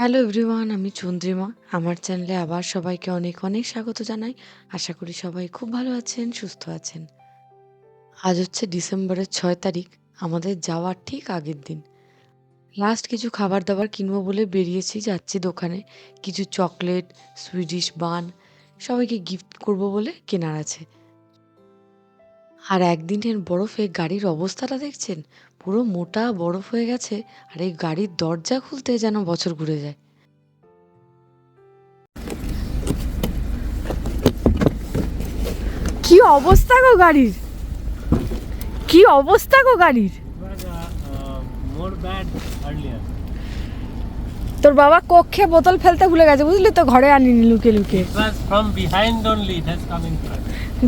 Hello everyone আমি চন্দ্রিমা। আমার চ্যানেলে আবার সবাইকে অনেক অনেক স্বাগত জানাই। আশা করি সবাই খুব ভালো আছেন, সুস্থ আছেন। আজ হচ্ছে ডিসেম্বরের ছয় তারিখ, আমাদের যাওয়ার ঠিক আগের দিন। লাস্ট কিছু খাবার দাবার কিনবো বলে বেরিয়েছি, যাচ্ছি দোকানে। কিছু চকলেট সুইডিশ বান সবাইকে গিফট করব বলে কেনার আছে। আর একদিনের বরফে গাড়ির অবস্থাটা দেখছেন? পুরো মোটা বরফ হয়ে গেছে আর এই গাড়ির দরজা খুলতে যেন বছর ঘুরে যায়। কি অবস্থা গো গাড়ির? কি অবস্থা গো গাড়ির. তোর বাবা কক্ষে বোতল ফেলতে ভুলে গেছে বুঝলি তো? ঘরে আনিনি লুকে লুকে.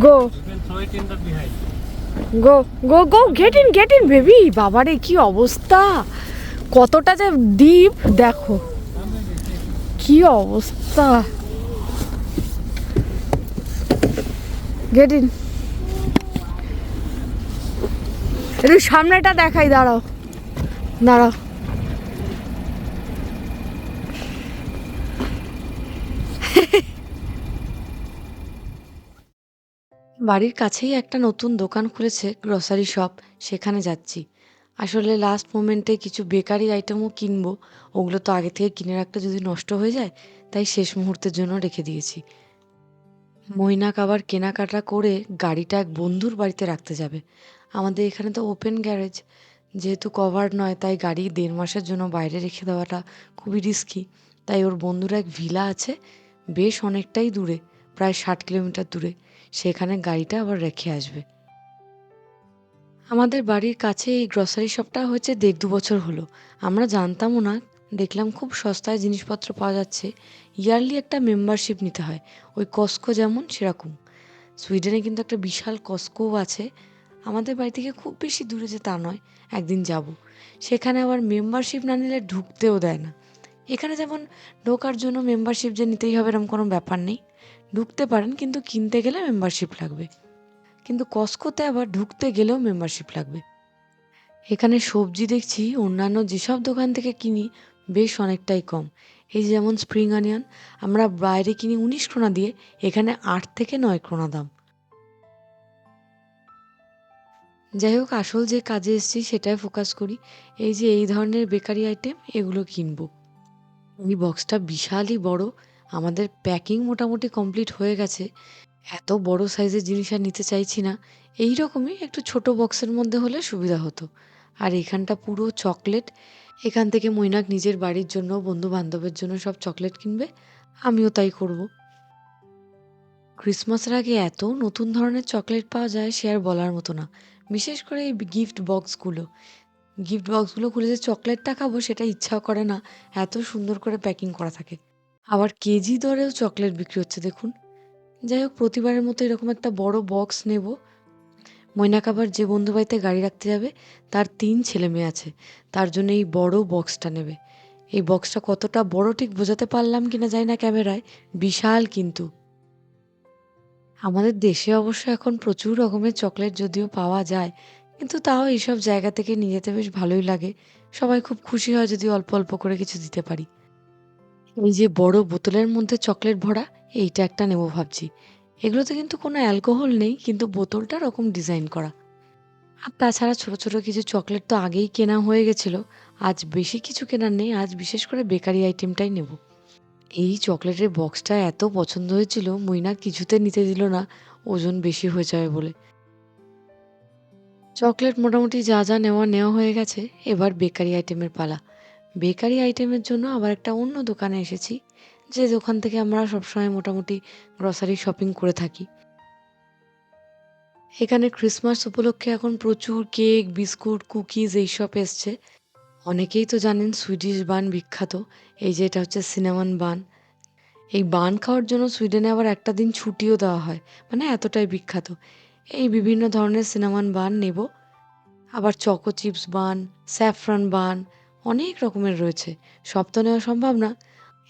Go go go go get in get in baby বাবারে, কি অবস্থা? কতটা যে ডিপ দেখো। কি অবস্থা? গেট ইন একটু সামনেটা দেখাই, দাঁড়াও। দাঁড়াও। বাড়ির কাছেই একটা নতুন দোকান খুলেছে গ্রসারি শপ সেখানে যাচ্ছি। আসলে লাস্ট মোমেন্টে কিছু বেকারি আইটেমও কিনবো, ওগুলো তো আগে থেকে কিনে রাখলে যদি নষ্ট হয়ে যায়, তাই শেষ মুহূর্তের জন্য রেখে দিয়েছি। মৈনাক আবার কেনাকাটা করে গাড়িটা এক বন্ধুর বাড়িতে রাখতে যাবে। আমাদের এখানে তো ওপেন গ্যারেজ যেহেতু কভার নয়, তাই গাড়ি দেড় মাসের জন্য বাইরে রেখে দেওয়াটা খুবই রিস্কি তাই ওর বন্ধুর এক ভিলা আছে, বেশ অনেকটাই দূরে, প্রায় ষাট কিলোমিটার দূরে। সেখানে গাড়িটা আবার রেখে আসবে। আমাদের বাড়ির কাছে এই গ্রসারি শপটা হয়েছে দেড় দু বছর হলো। আমরা জানতামও না, দেখলাম খুব সস্তায় জিনিসপত্র পাওয়া যাচ্ছে। ইয়ারলি একটা মেম্বারশিপ নিতে হয়, ওই কস্কো যেমন সেরকম। সুইডেনে কিন্তু একটা বিশাল কস্কোও আছে। আমাদের বাড়ি থেকে খুব বেশি দূরে যে তা নয়, একদিন যাব। সেখানে আবার মেম্বারশিপ না নিলে ঢুকতেও দেয় না। এখানে যেমন ঢোকার জন্য মেম্বারশিপ যে নিতেই হবে এরকম কোনো ব্যাপার নেই। ঢুকতে পারেন, কিন্তু কিনতে গেলে মেম্বারশিপ লাগবে। কিন্তু কস্কোতে আবার ঢুকতে গেলেও মেম্বারশিপ লাগবে। এখানে সবজি দেখছি, অন্যান্য যেসব দোকান থেকে কিনি, বেশ অনেকটাই কম। এই যেমন স্প্রিং অনিয়ন আমরা বাইরে কিনি উনিশ ক্রোনা দিয়ে, এখানে আট থেকে নয় ক্রোনা দাম। যাই হোক, আসল যে কাজে এসেছি সেটাই ফোকাস করি। এই যে এই ধরনের বেকারি আইটেম এগুলো কিনবো। এই বক্সটা বিশালই বড় আমাদের প্যাকিং মোটামুটি কমপ্লিট হয়ে গেছে। এত বড় সাইজের জিনিস আর নিতে চাইছি না। এই রকমই একটু ছোট বক্সের মধ্যে হলে সুবিধা হতো। আর এখানটা পুরো চকলেট। এখান থেকে মৈনাক নিজের বাড়ির জন্য বন্ধু বান্ধবের জন্য সব চকলেট কিনবে। আমিও তাই করব। ক্রিসমাসের আগে এত নতুন ধরনের চকলেট পাওয়া যায় সে আর বলার মতো না। বিশেষ করে এই গিফট বক্সগুলো গিফট বক্সগুলো খুলে যে চকলেটটা খাব সেটা ইচ্ছাও করে না। এত সুন্দর করে প্যাকিং করা থাকে। আবার কেজি দরেও চকলেট বিক্রি হচ্ছে, দেখুন। যাই হোক, প্রতিবারের মতো এরকম একটা বড় বক্স নেব। মৈনাক আবার যে বন্ধু বাড়িতে গাড়ি রাখতে যাবে, তার তিন ছেলে মেয়ে আছে। তার জন্য এই বড় বক্সটা নেবে। এই বক্সটা কতটা বড় ঠিক বোঝাতে পারলাম কিনা জানি না ক্যামেরায়, বিশাল কিন্তু। আমাদের দেশে অবশ্য এখন প্রচুর রকমের চকলেট যদিও পাওয়া যায়, কিন্তু তাও এইসব জায়গা থেকে নিয়ে যেতে বেশ ভালোই লাগে। সবাই খুব খুশি হয় যদি অল্প অল্প করে কিছু দিতে পারি। এই যে বড় বোতলের মধ্যে চকলেট ভরা, এইটা একটা নেব ভাবছি। এগুলোতে কিন্তু কোনো অ্যালকোহল নেই, কিন্তু বোতলটা রকম ডিজাইন করা। আর তাছাড়া ছোট ছোট কিছু চকলেট তো আগেই কেনা হয়ে গেছিল, আজ বেশি কিছু কেনার নেই, আজ বিশেষ করে বেকারি আইটেমটাই নেব। এই চকলেটের বক্সটা এত পছন্দ হয়েছিল, মইনা কিছুতে নিতে দিল না, ওজন বেশি হয়ে যাবে বলে। চকলেট মোটামুটি যা যা নেওয়া নেওয়া হয়ে গেছে, এবার বেকারি আইটেমের পালা। বেকারি আইটেমের জন্য আবার একটা অন্য দোকানে এসেছি, যে দোকান থেকে আমরা সবসময় মোটামুটি গ্রসারি শপিং করে থাকি। এখানে ক্রিসমাস উপলক্ষে এখন প্রচুর কেক, বিস্কুট, কুকিজ এইসব এসছে। অনেকেই তো জানেন সুইডিশ বান বিখ্যাত, এই যে এটা হচ্ছে সিনেমান বান। এই বান খাওয়ার জন্য সুইডেনে আবার একটা দিন ছুটিও দেওয়া হয় মানে এতটাই বিখ্যাত। এই বিভিন্ন ধরনের সিনেমান বান নেব। আবার choco chips bun saffron bun অনেক রকমের রয়েছে। সব তো নেওয়া সম্ভব না।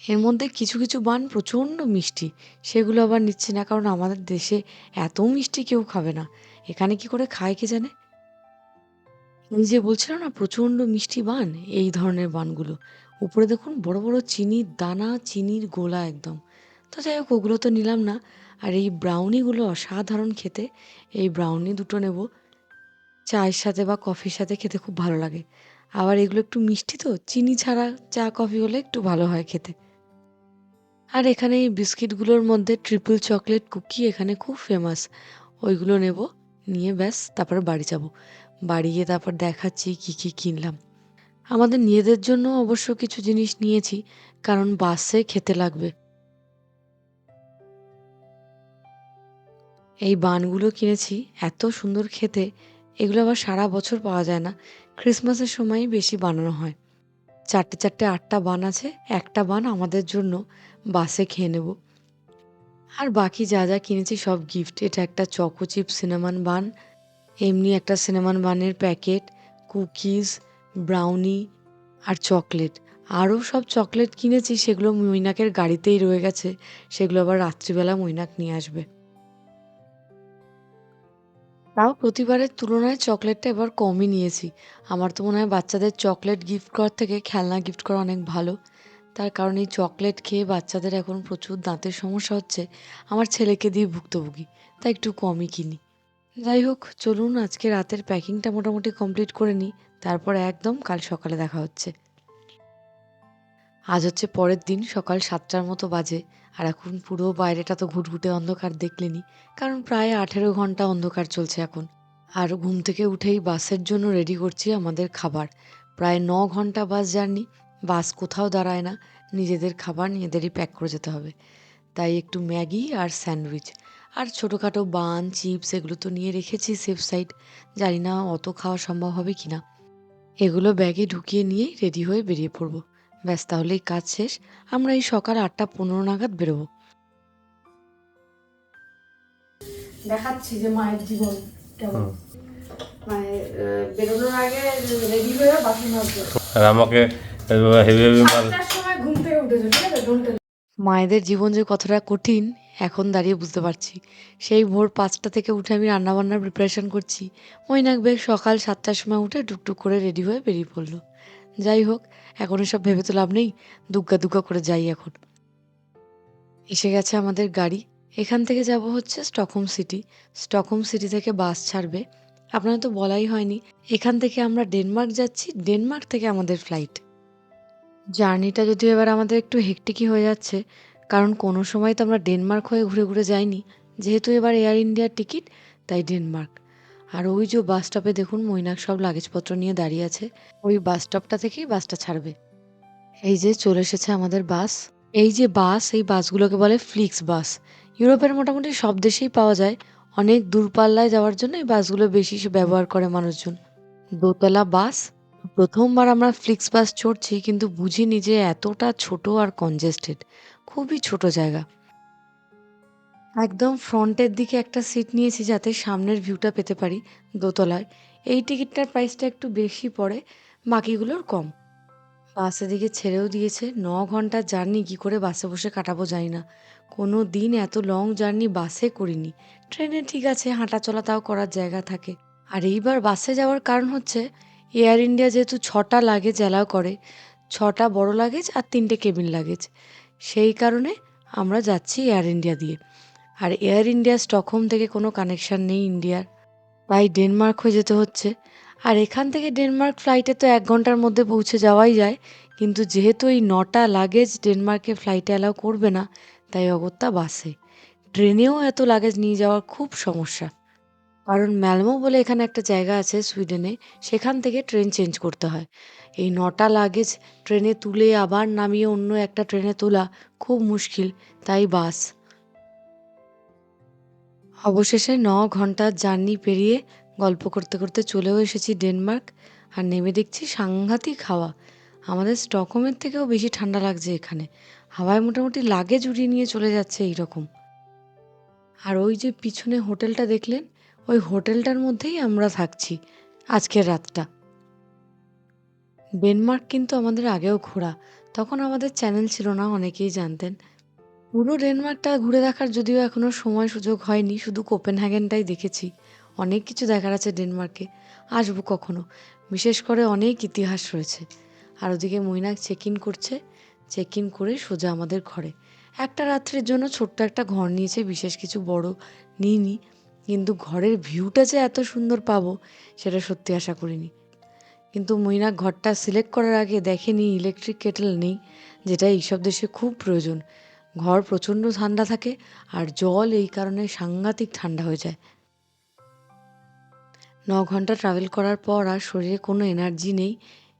এর মধ্যে কিছু কিছু বান প্রচণ্ড মিষ্টি। সেগুলো আবার নিচ্ছি না, কারণ আমাদের দেশে এত মিষ্টি কেউ খাবে না। এখানে কি করে খায় কে জানে? যে বলছিল না, প্রচণ্ড মিষ্টি বান, এই ধরনের বানগুলো। উপরে দেখুন, বড় বড় চিনির দানা চিনির গোলা একদম। তো যাই হোক, ওগুলো তো নিলাম না। আর এই ব্রাউনিগুলো অসাধারণ খেতে। এই ব্রাউনি দুটো নেব। চায়ের সাথে বা কফির সাথে খেতে খুব ভালো লাগে। আবার এগুলো একটু মিষ্টি তো? চিনি ছাড়া চা, কফি হলে একটু ভালো হয় খেতে। আর এখানে এই বিস্কিটগুলোর মধ্যে ট্রিপল চকলেট কুকি এখানে খুব ফেমাস। ওইগুলো নেব, নিয়ে ব্যাস, তারপরে বাড়ি যাব। বাড়ি গিয়ে তারপর দেখাচ্ছি কী কী কিনলাম। আমাদের নিজেদের জন্য অবশ্য কিছু জিনিস নিয়েছি, কারণ বাসে খেতে লাগবে। এই বানগুলো কিনেছি, এত সুন্দর খেতে। এগুলো আবার সারা বছর পাওয়া যায় না। ক্রিসমাসের সময়ই বেশি বানানো হয়। চারটে চারটে আটটা বান আছে, একটা বান আমাদের জন্য বাসে খেয়ে নেব। আর বাকি যা যা কিনেছি সব গিফট এটা একটা চকো চিপ সিনেমান বান এমনি একটা সিনেমান বানের প্যাকেট কুকিজ ব্রাউনি আর চকলেট আরও সব চকলেট কিনেছি, সেগুলো মৈনাকের গাড়িতেই রয়ে গেছে। সেগুলো আবার রাত্রিবেলা মৈনাক নিয়ে আসবে। তাও প্রতিবারের তুলনায় চকলেটটা এবার কমই নিয়েছি। আমার তো মনে হয় বাচ্চাদের চকলেট গিফট করার থেকে খেলনা গিফট করা অনেক ভালো। তার কারণ এই চকলেট খেয়ে বাচ্চাদের এখন প্রচুর দাঁতের সমস্যা হচ্ছে। আমার ছেলেকে দিয়ে ভুক্তভোগী, তাই একটু কমই কিনি। যাই হোক, চলুন আজকে রাতের প্যাকিংটা মোটামুটি কমপ্লিট করে নিই। তারপর একদম কাল সকালে দেখা হচ্ছে। আজ হচ্ছে পরের দিন, সকাল সাতটার মতো বাজে। আর এখন পুরো বাইরেটা তো ঘুটঘুটে অন্ধকার, দেখলেনি। কারণ প্রায় আঠেরো ঘণ্টা অন্ধকার চলছে এখন। আর ঘুম থেকে উঠেই বাসের জন্য রেডি করছি আমাদের খাবার। প্রায় ন ঘণ্টা বাস জার্নি, বাস কোথাও দাঁড়ায় না। নিজেদের খাবার নিজেদেরই প্যাক করে যেতে হবে। তাই একটু ম্যাগি আর স্যান্ডউইচ। আর ছোটোখাটো বান, চিপস এগুলো তো নিয়ে রেখেছি সেফ সাইড। জানি না অত খাওয়া সম্ভব হবে কি না এগুলো ব্যাগে ঢুকিয়ে নিয়েই রেডি হয়ে বেরিয়ে পড়ব। ব্যাস তাহলেই কাজ শেষ। আমরা এই সকাল আটটা পনেরো নাগাদ বেরোবো। দেখাচ্ছি যে মায়ের জীবন কেমন। মানে বেরোনোর আগে রেডি হয়ে বাসন মাজবে। আর আমাকে হেভি হেভি মাল সময় ঘুম থেকে উঠেছো ঠিক আছে? ডোন্ট মায়েদের জীবন যে কতটা কঠিন এখন দাঁড়িয়ে বুঝতে পারছি। সেই ভোর পাঁচটা থেকে উঠে আমি রান্নাবান্নার প্রিপারেশন করছি। মৈনাক বেগ সকাল সাতটার সময় উঠে টুকটুক করে রেডি হয়ে বেরিয়ে পড়ল। যাই হোক এখন এসব ভেবে তো লাভ নেই, দুগ্গা দুগ্গা করে যাই এখন। এসে গেছে আমাদের গাড়ি। এখান থেকে যাব হচ্ছে স্টকহোম সিটি। স্টকহোম সিটি থেকে বাস ছাড়বে। আপনারা তো বলাই হয়নি, এখান থেকে আমরা ডেনমার্ক যাচ্ছি। ডেনমার্ক থেকে আমাদের ফ্লাইট জার্নিটা যদিও এবার আমাদের একটু হেকটিকই হয়ে যাচ্ছে, কারণ কোনো সময় তো আমরা ডেনমার্ক হয়ে ঘুরে ঘুরে যাইনি। যেহেতু এবার এয়ার ইন্ডিয়ার টিকিট তাই ডেনমার্ক। আর ওই যে বাস স্টপে দেখুন মৈনাক সব লাগেজপত্র নিয়ে দাঁড়িয়ে আছে। ওই বাস স্টপটা থেকেই বাসটা ছাড়বে। এই যে চলে এসেছে আমাদের বাস। এই যে বাস, এই বাসগুলোকে বলে ফ্লিক্স বাস। ইউরোপের মোটামুটি সব দেশেই পাওয়া যায়। অনেক দূরপাল্লায় যাওয়ার জন্য এই বাসগুলো বেশি ব্যবহার করে মানুষজন। দোতলা বাস। প্রথমবার আমরা ফ্লিক্স বাস চড়ছি, কিন্তু বুঝিনি যে এতটা ছোট আর কনজেস্টেড খুবই ছোট জায়গা। একদম ফ্রন্টের দিকে একটা সিট নিয়েছি যাতে সামনের ভিউটা পেতে পারি দোতলায়। এই টিকিটটার প্রাইসটা একটু বেশি পড়ে, বাকিগুলোর কম। বাস এদিকে ছেড়েও দিয়েছে, ন ঘণ্টার জার্নি কী করে বাসে বসে কাটাবো জানি না। কোনো দিন এত লং জার্নি বাসে করিনি। ট্রেনে ঠিক আছে হাঁটা চলা তাও করার জায়গা থাকে। আর এইবার বাসে যাওয়ার কারণ হচ্ছে এয়ার ইন্ডিয়া যেহেতু ছটা লাগেজ অ্যালাউ করে, ছটা বড় লাগেজ আর তিনটে কেবিন লাগেজ সেই কারণে আমরা যাচ্ছি এয়ার ইন্ডিয়া দিয়ে। আর এয়ার ইন্ডিয়া স্টকহোম থেকে কোনো কানেকশান নেই ইন্ডিয়ার তাই ডেনমার্ক হয়ে যেতে হচ্ছে। আর এখান থেকে ডেনমার্ক ফ্লাইটে তো এক ঘণ্টার মধ্যে পৌঁছে যাওয়াই যায়। কিন্তু যেহেতু এই নটা লাগেজ ডেনমার্কে ফ্লাইটে অ্যালাউ করবে না, তাই অগত্যা বাসে ট্রেনেও এত লাগেজ নিয়ে যাওয়ার খুব সমস্যা। কারণ ম্যালমো বলে এখানে একটা জায়গা আছে সুইডেনে সেখান থেকে ট্রেন চেঞ্জ করতে হয়। এই নটা লাগেজ ট্রেনে তুলে আবার নামিয়ে অন্য একটা ট্রেনে তোলা খুব মুশকিল, তাই বাস অবশেষে ন ঘণ্টার জার্নি পেরিয়ে গল্প করতে করতে চলেও এসেছি ডেনমার্ক আর নেমে দেখছি সাংঘাতিক হাওয়া। আমাদের স্টকহোমের থেকেও বেশি ঠান্ডা লাগছে এখানে। হাওয়ায় মোটামুটি লাগেজ উড়িয়ে নিয়ে চলে যাচ্ছে এইরকম। আর ওই যে পিছনে হোটেলটা দেখলেন, ওই হোটেলটার মধ্যেই আমরা থাকছি আজকের রাতটা। ডেনমার্ক কিন্তু আমাদের আগেও ঘোরা। তখন আমাদের চ্যানেল ছিল না, অনেকেই জানতেন। পুরো ডেনমার্কটা ঘুরে দেখার যদিও এখনও সময় সুযোগ হয়নি, শুধু কোপেনহ্যাগেনটাই দেখেছি। অনেক কিছু দেখার আছে ডেনমার্কে, আসব কখনো। বিশেষ করে অনেক ইতিহাস রয়েছে। আর ওদিকে মৈনাক চেক ইন করছে চেক ইন করে সোজা আমাদের ঘরে। একটা রাত্রের জন্য ছোট্ট একটা ঘর নিয়েছে, বিশেষ কিছু বড় নিইনি। কিন্তু ঘরের ভিউটা যে এত সুন্দর পাবো, সেটা সত্যি আশা করিনি। কিন্তু মৈনাক ঘরটা সিলেক্ট করার আগে দেখেনি ইলেকট্রিক কেটেল নেই, যেটা এইসব দেশে খুব প্রয়োজন। ঘর প্রচণ্ড ঠান্ডা থাকে আর জল এই কারণে সাংঘাতিক ঠান্ডা হয়ে যায়। ন ঘণ্টা ট্রাভেল করার পর আর শরীরে কোনো এনার্জি নেই।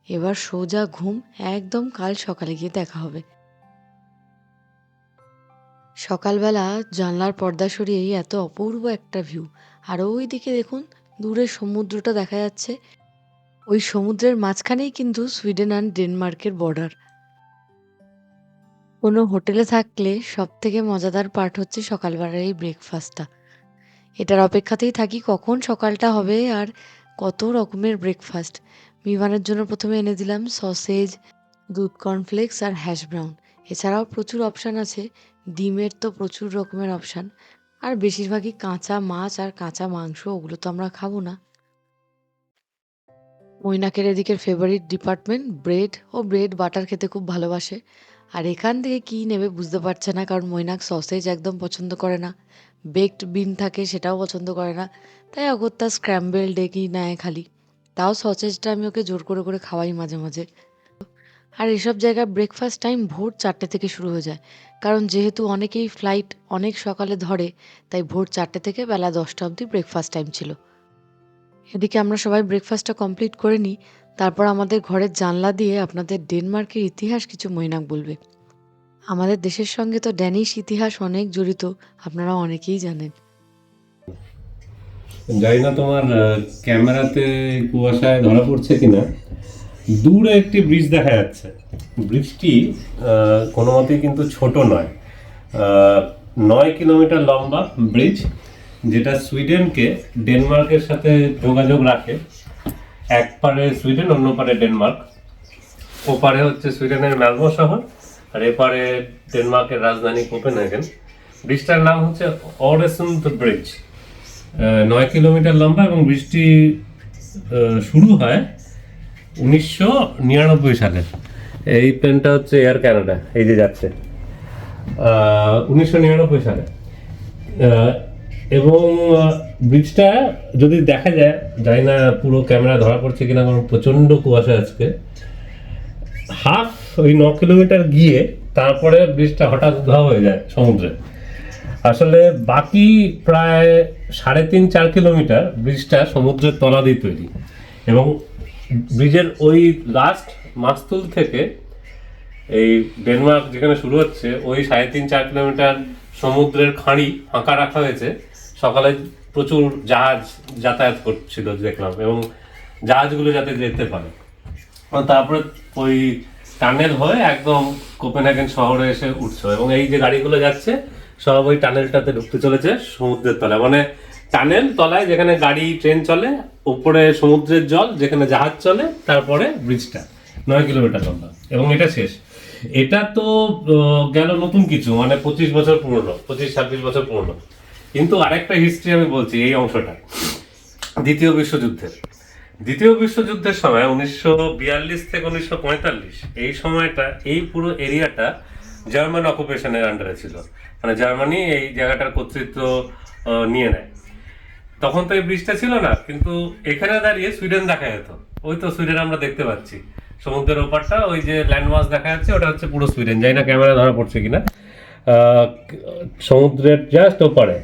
এবার সোজা ঘুম, একদম কাল সকালে গিয়ে দেখা হবে। সকালবেলা জানলার পর্দা সরিয়েই এত অপূর্ব একটা ভিউ আর ওই দিকে দেখুন, দূরে সমুদ্রটা দেখা যাচ্ছে। ওই সমুদ্রের মাঝখানেই কিন্তু সুইডেন আর ডেনমার্কের বর্ডার কোনো হোটেলে থাকলে সব থেকে মজাদার পার্ট হচ্ছে সকালবেলার এই ব্রেকফাস্টটা এটার অপেক্ষাতেই থাকি কখন সকালটা হবে আর কত রকমের ব্রেকফাস্ট বিমানের জন্য প্রথমে এনে দিলাম সসেজ দুধ কর্নফ্লেক্স আর হ্যাশ ব্রাউন এছাড়াও প্রচুর অপশান আছে, ডিমের তো প্রচুর রকমের অপশান আর বেশিরভাগই কাঁচা মাছ আর কাঁচা মাংস, ওগুলো তো আমরা খাব না। মৈনাকের এদিকের ফেভারিট ডিপার্টমেন্ট ব্রেড ও ব্রেড বাটার খেতে খুব ভালোবাসে। আর এখান থেকে কী নেবে বুঝতে পারছে না, কারণ মৈনাক সসেজ একদম পছন্দ করে না। বেকড বিন থাকে, সেটাও পছন্দ করে না। তাই অগত্যা স্ক্র্যাম্বেল ডেকই নেয় খালি। তাও সসেজটা আমি ওকে জোর করে করে খাওয়াই মাঝে মাঝে। আর এসব জায়গায় ব্রেকফাস্ট টাইম ভোর চারটে থেকে শুরু হয়ে যায়। কারণ যেহেতু অনেকেই ফ্লাইট অনেক সকালে ধরে, তাই ভোর চারটে থেকে বেলা দশটা অবধি ব্রেকফাস্ট টাইম ছিল। এদিকে আমরা সবাই ব্রেকফাস্টটা কমপ্লিট করে নিই। তারপর আমাদের ঘরের জানলা দিয়ে আপনাদের ডেনমার্কের ইতিহাস কিছু মৈনাক বলবে। আমাদের দেশের সঙ্গে তো ড্যানিশ ইতিহাস অনেক জড়িত, আপনারা অনেকেই জানেন। জানি না তোমার ক্যামেরাতে কুয়াশায় ধরা পড়ছে কিনা। দূরে একটি ব্রিজ দেখা যাচ্ছে। ব্রিজটি কোনো মতেই কিন্তু ছোট নয়। নয় কিলোমিটার লম্বা ব্রিজ, যেটা সুইডেনকে ডেনমার্কের সাথে যোগাযোগ রাখে। এক পারে সুইডেন, অন্য পারে ডেনমার্ক। ওপারে হচ্ছে সুইডেনের ম্যালমো শহর, আর এপারে ডেনমার্কের রাজধানী কোপেন কোপেনহেগেন। ব্রিজটার নাম হচ্ছে অরেসুন্দ ব্রিজ। নয় কিলোমিটার লম্বা এবং বৃষ্টি শুরু হয় উনিশশো নিরানব্বই সালে। এই প্লেনটা হচ্ছে এয়ার ক্যানাডা, এই যে যাচ্ছে। উনিশশো নিরানব্বই সালে। এবং ব্রিজটা যদি দেখা যায়, জানি না পুরো ক্যামেরা ধরা পড়ছে কিনা, কারণ প্রচণ্ড কুয়াশা আজকে, হাফ ওই ন কিলোমিটার গিয়ে তারপরে ব্রিজটা হঠাৎ ধোয়া হয়ে যায় সমুদ্রে। আসলে বাকি প্রায় সাড়ে তিন, চার কিলোমিটার ব্রিজটা সমুদ্রের তলা দিয়ে তৈরি। এবং ব্রিজের ওই লাস্ট মাস্তুল থেকে এই ডেনমার্ক যেখানে শুরু হচ্ছে, ওই সাড়ে তিন, চার কিলোমিটার সমুদ্রের খাঁড়ি ফাঁকা রাখা হয়েছে। সকালে প্রচুর জাহাজ যাতায়াত করছিল দেখলাম এবং জাহাজগুলো যাতে যেতে পারে। তারপরে ওই টানেল হয়ে একদম কোপেনহেগেন শহরে এসে উঠছে এবং এই যে গাড়িগুলো যাচ্ছে, সব ওই টানেলটাতে ঢুকতে চলেছে সমুদ্রের তলায়। মানে টানেল তলায় যেখানে গাড়ি, ট্রেন চলে, উপরে সমুদ্রের জল, যেখানে জাহাজ চলে, তারপরে ব্রিজটা, নয় কিলোমিটার লম্বা। এবং এটা শেষ। এটা তো গেল নতুন কিছু মানে পঁচিশ বছর পুরনো, পঁচিশ ছাব্বিশ বছর পুরনো। কিন্তু আরেকটা হিস্ট্রি আমি বলছি, এই অংশটা দ্বিতীয় বিশ্বযুদ্ধের। দ্বিতীয় বিশ্বযুদ্ধের সময় উনিশশো বিয়াল্লিশ থেকে উনিশশো পঁয়তাল্লিশ, এই সময়টা এই পুরো এরিয়াটা জার্মান অকুপেশনের আন্ডারে ছিল। মানে জার্মানি এই জায়গাটার কর্তৃত্ব নিয়ে নেয়। তখন তো এই ব্রিজটা ছিল না, কিন্তু এখানে দাঁড়িয়ে সুইডেন দেখা যেত। ওই তো সুইডেন আমরা দেখতে পাচ্ছি। সমুদ্রের ওপারটা, ওই যে ল্যান্ডমার্ক দেখা যাচ্ছে, ওটা হচ্ছে পুরো সুইডেন যাই না ক্যামেরা ধরা পড়ছে কিনা। সমুদ্রের জাস্ট ওপারে।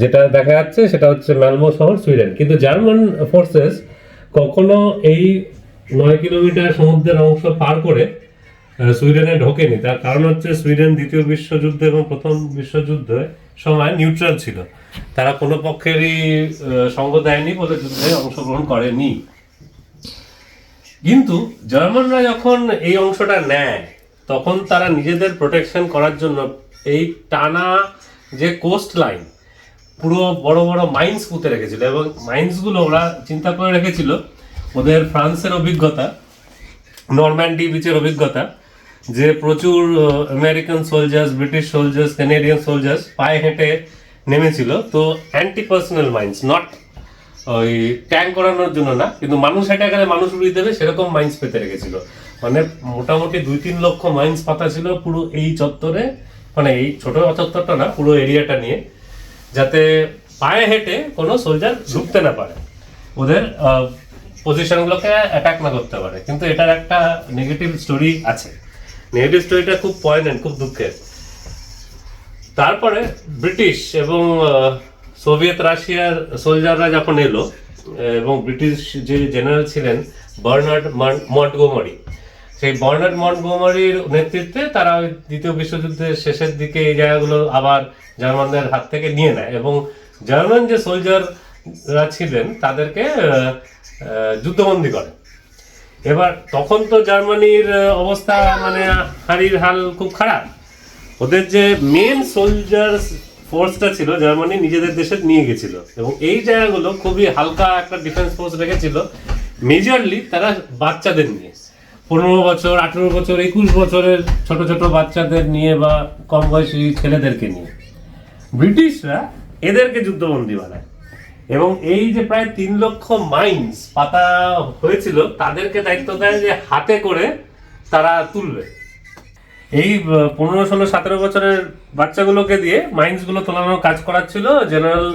যেটা দেখা যাচ্ছে সেটা হচ্ছে ম্যালমো শহর, সুইডেন। কিন্তু জার্মান ফোর্সেস কখনো এই নয় কিলোমিটার সমুদ্রের অংশ পার করে সুইডেনে ঢোকেনি। তার কারণ হচ্ছে সুইডেন দ্বিতীয় বিশ্বযুদ্ধ এবং প্রথম বিশ্বযুদ্ধে সময় নিউট্রাল ছিল। তারা কোনো পক্ষেরই সঙ্গ দেয়নি বলে যুদ্ধে অংশগ্রহণ করেনি। কিন্তু জার্মানরা যখন এই অংশটা নেয়, তখন তারা নিজেদের প্রোটেকশন করার জন্য এই টানা যে কোস্ট লাইন পুরো বড় বড় মাইন্স পুঁতে রেখেছিল এবং মাইন্সগুলো ওরা চিন্তা করে রেখেছিল ওদের ফ্রান্সের অভিজ্ঞতা, নরম্যান্ডি বিচের অভিজ্ঞতা, যে প্রচুর American soldiers British soldiers Canadian soldiers পায়ে হেঁটে নেমেছিল। তো অ্যান্টি পার্সোনাল মাইন্স নট ওই ট্যাঙ্ক করানোর জন্য না, কিন্তু মানুষ হেঁটে গেলে মানুষ উড়িয়ে দেবে, সেরকম মাইন্স পেতে রেখেছিল। মানে মোটামুটি দুই তিন লক্ষ মাইন্স পাতা ছিল পুরো এই চত্বরে মানে এই ছোট চত্বরটা না, পুরো এরিয়াটা নিয়ে। যাতে পায়ে হেঁটে কোনো সোলজার ঢুকতে না পারে। ওদের পজিশনগুলোকে অ্যাটাক না করতে পারে। কিন্তু এটার একটা নেগেটিভ স্টোরি আছে। নেগেটিভ স্টোরিটা খুব পয়েন্ট খুব দুঃখের। তারপরে ব্রিটিশ এবং সোভিয়েত রাশিয়ার সোলজাররা যখন এলো এবং ব্রিটিশ যে জেনারেল ছিলেন, বার্নার্ড মন্টগোমারি সেই বার্নার্ড মন্টগোমারির নেতৃত্বে তারা ওই দ্বিতীয় বিশ্বযুদ্ধের শেষের দিকে এই জায়গাগুলো আবার জার্মানদের হাত থেকে নিয়ে নেয়। এবং জার্মান যে সোলজাররা ছিলেন, তাদেরকে যুদ্ধবন্দী করে। এবার তখন তো জার্মানির অবস্থা মানে হাড়ির হাল খুব খারাপ। ওদের যে মেন সোলজার ফোর্সটা ছিল, জার্মানি নিজেদের দেশে নিয়ে গেছিল। এবং এই জায়গাগুলো খুবই হালকা একটা ডিফেন্স ফোর্স রেখেছিল। মেজরলি তারা বাচ্চাদের নিয়ে। পনেরো বছর, আঠেরো বছর, একুশ বছরের ছোট ছোট বাচ্চাদের নিয়ে বা কম বয়সী ছেলেদেরকে নিয়ে। ব্রিটিশরা এদেরকে যুদ্ধবন্দী বানায়। এবং এই যে প্রায় তিন লক্ষ মাইন্স পাতা হয়েছিল, তাদেরকে দায়িত্ব দেয় যে হাতে করে তারা তুলবে। এই পনেরো, ষোলো, সতেরো বছরের বাচ্চাগুলোকে দিয়ে মাইন্সগুলো তোলানোর কাজ করাচ্ছিল জেনারেল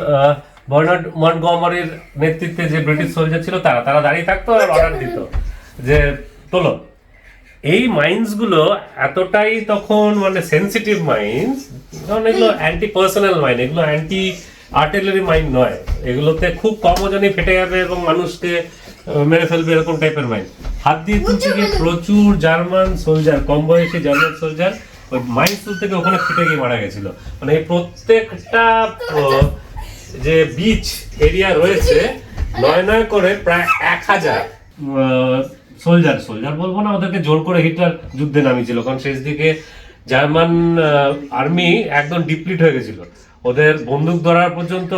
বার্নার্ড মন্টগমারির নেতৃত্বে যে ব্রিটিশ সোলজার ছিল তারা। তারা দাঁড়িয়ে থাকতো আর অর্ডার দিত যে তোলো। এই মাইন্সগুলো এতটাই তখন মানে সেন্সিটিভ মাইন্স কারণ এগুলো অ্যান্টি পার্সোনাল মাইন্ড এগুলো অ্যান্টি আর্টিলারি মাইন্ড নয়। এগুলোতে খুব কম ওজনে ফেটে যাবে এবং মানুষকে মেরে ফেলবে এরকম টাইপের মাইন্ড হাত দিয়ে তুলতে গিয়ে প্রচুর জার্মান সোলজার কম বয়সী জার্মান সোলজার ওই মাইন্স তুলতে গিয়ে ওখানে ফেটে গিয়ে মারা গেছিল। মানে এই প্রত্যেকটা যে বিচ এরিয়া রয়েছে নয় নয় করে প্রায় এক হাজার সোলজার সোলজার বলব না, ওদেরকে জোর করে হিটলার যুদ্ধে নামিয়েছিল, কারণ শেষ দিকে জার্মান আর্মি একদম ডিপ্লিট হয়ে গেছিল। ওদের বন্দুক ধরার পর্যন্ত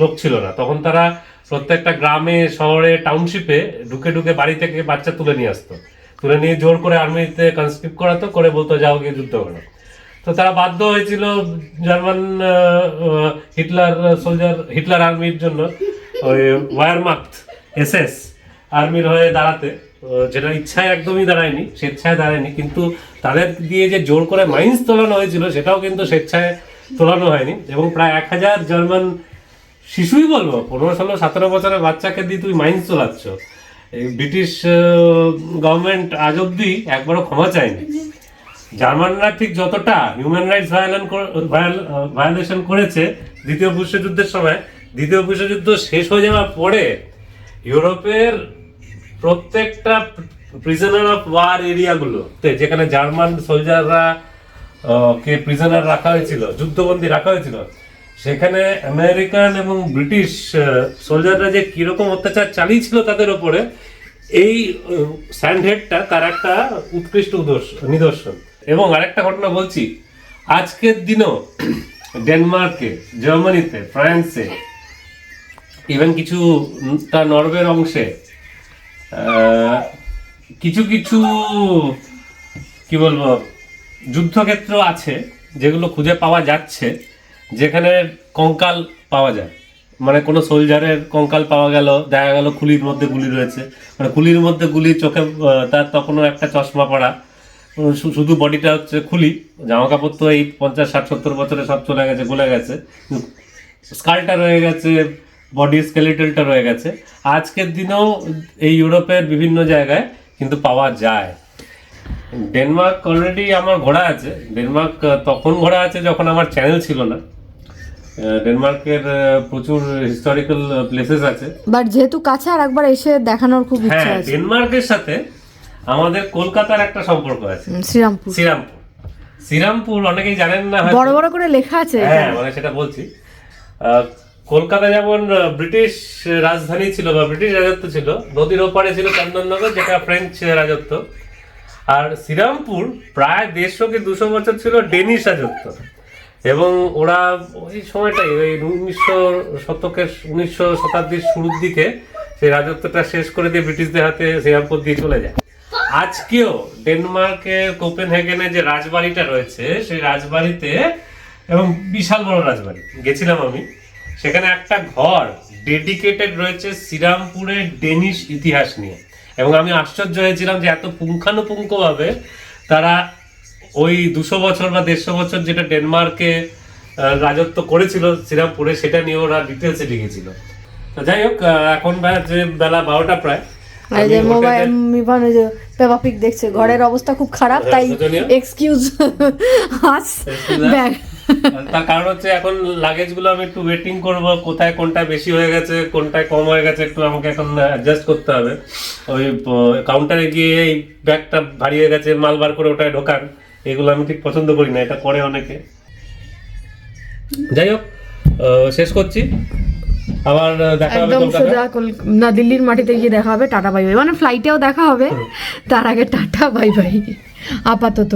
লোক ছিল না। তখন তারা প্রত্যেকটা গ্রামে, শহরে টাউনশিপে ঢুকে ঢুকে বাড়ি থেকে বাচ্চা তুলে নিয়ে আসতো। তুলে নিয়ে জোর করে আর্মিতে কনস্ক্রিপ্ট করাতো, করে বলতো, যাও গিয়ে যুদ্ধ করো। তো তারা বাধ্য হয়েছিল জার্মান হিটলার, সোলজার, হিটলার আর্মির জন্য ওই ওয়ারমাক্ত এস, আর্মির হয়ে দাঁড়াতে। যেটা ইচ্ছায় একদমই দাঁড়ায়নি, স্বেচ্ছায় দাঁড়ায়নি, কিন্তু তাদের দিয়ে যে জোর করে মাইন্স তোলানো হয়েছিল, সেটাও কিন্তু স্বেচ্ছায় তোলানো হয়নি। এবং প্রায় এক হাজার জার্মান শিশুই বলব, পনেরো, ষোলো, সতেরো বছরের বাচ্চাকে দিয়ে তুই মাইন্স তোলাচ্ছ। ব্রিটিশ গভর্নমেন্ট আজ অব্দি একবারও ক্ষমা চায়নি। জার্মানরা ঠিক যতটা হিউম্যান রাইটস ভায়োলেশন করেছে দ্বিতীয় বিশ্বযুদ্ধের সময়, দ্বিতীয় বিশ্বযুদ্ধ শেষ হয়ে যাওয়ার পরে ইউরোপের প্রত্যেকটা প্রিজনার অফ ওয়ার এরিয়াগুলোতে যেখানে জার্মান সোলজাররা কে প্রিজনার রাখা হয়েছিল, যুদ্ধবন্দী রাখা হয়েছিল, সেখানে আমেরিকান এবং ব্রিটিশ সোলজাররা যে কীরকম অত্যাচার চালিয়েছিল তাদের ওপরে, এই স্যান্ডহেডটা তার একটা উৎকৃষ্ট নিদর্শন। এবং আরেকটা ঘটনা বলছি, আজকের দিনও ডেনমার্কে, জার্মানিতে, ফ্রান্সে ইভেন কিছু তার নরওয়ের অংশে কিছু কিছু, কি বলব, যুদ্ধক্ষেত্র আছে যেগুলো খুঁজে পাওয়া যাচ্ছে, যেখানে কঙ্কাল পাওয়া যায়। মানে কোনো সোলজারের কঙ্কাল পাওয়া গেল, দেখা গেল খুলির মধ্যে গুলি রয়েছে। মানে খুলির মধ্যে গুলি চোখে তার তখনও একটা চশমা পড়া। শুধু বডিটা হচ্ছে খুলি জামা কাপড় তো এই পঞ্চাশ, ষাট, সত্তর বছরে সব চলে গেছে, গলে গেছে। স্কালটা রয়ে গেছে বডি স্কেলেটলটা রয়ে গেছে। আজকের দিনেও এই ইউরোপের বিভিন্ন জায়গায় কিন্তু পাওয়া যায়। ডেনমার্ক অলরেডি আমার ঘোরা আছে। ডেনমার্ক তখন ঘোরা আছে যখন আমার চ্যানেল ছিল না। ডেনমার্কের প্রচুর হিস্টোরিক্যাল প্লেসেস আছে। বাট যেহেতু কাছে আর একবার এসে দেখানোর খুব ইচ্ছা হ্যাঁ আছে। ডেনমার্কের সাথে আমাদের কলকাতার একটা সম্পর্ক আছে। শ্রীরামপুর। শ্রীরামপুর। শ্রীরামপুর অনেকেই জানেন না বড় বড় করে লেখা আছে হ্যাঁ মানে সেটা বলছি। কলকাতা যেমন ব্রিটিশ রাজধানী ছিল বা ব্রিটিশ রাজত্ব ছিল, নদীর ওপারে ছিল চন্দননগর, যেটা ফ্রেঞ্চ রাজত্ব। আর শ্রীরামপুর প্রায় দেড়শো কি দুশো বছর ছিল ডেনিশ রাজত্ব। এবং ওরা ওই সময়টাই, ওই উনিশশো শতকের, উনিশশো শতাব্দীর শুরুর দিকে সেই রাজত্বটা শেষ করে দিয়ে ব্রিটিশদের হাতে শ্রীরামপুর দিয়ে চলে যায়। আজকেও ডেনমার্কের কোপেনহেগেনে যে রাজবাড়িটা রয়েছে, সেই রাজবাড়িতে, এবং বিশাল বড় রাজবাড়ি, গেছিলাম আমি সেখানে একটা ঘর ডেডিকেটেড রয়েছে শ্রীরামপুরের ডেনিশ ইতিহাস নিয়ে। এবং আমি আশ্চর্য হয়েছিলাম যে এত পুঙ্খানুপুঙ্খভাবে তারা ওই দুশো বছর বা দেড়শো বছর যেটা ডেনমার্কে রাজত্ব করেছিল শ্রীরামপুরে সেটা নিয়ে ওরা ডিটেলসে লিখেছিল। তো যাই হোক এখন যে বেলা বারোটা প্রায়। আর এই যে আমি মোবাইল মিভান ওই যে পেপা পিক দেখছে ঘরের অবস্থা খুব খারাপ হ্যাঁ, তাই এক্সকিউজ আস ব্যাগ। তার কারণ হচ্ছে এখন লাগেজগুলো আমি একটু ওয়েটিং করব কোথায় কোনটা বেশি হয়ে গেছে কোনটায় কম হয়ে গেছে একটু আমাকে এখন অ্যাডজাস্ট করতে হবে। ওই কাউন্টারে গিয়ে এই ব্যাগটা ভারী হয়ে গেছে মাল বার করে ওটায় ঢোকান এগুলো আমি ঠিক পছন্দ করি না এটা করে অনেকে। যাই হোক শেষ করছি। আবার দেখা হবে সোজা না দিল্লির মাটিতে গিয়ে দেখা হবে টাটা বাই বাই মানে ফ্লাইটেও দেখা হবে তার আগে টাটা বাই বাই আপাতত।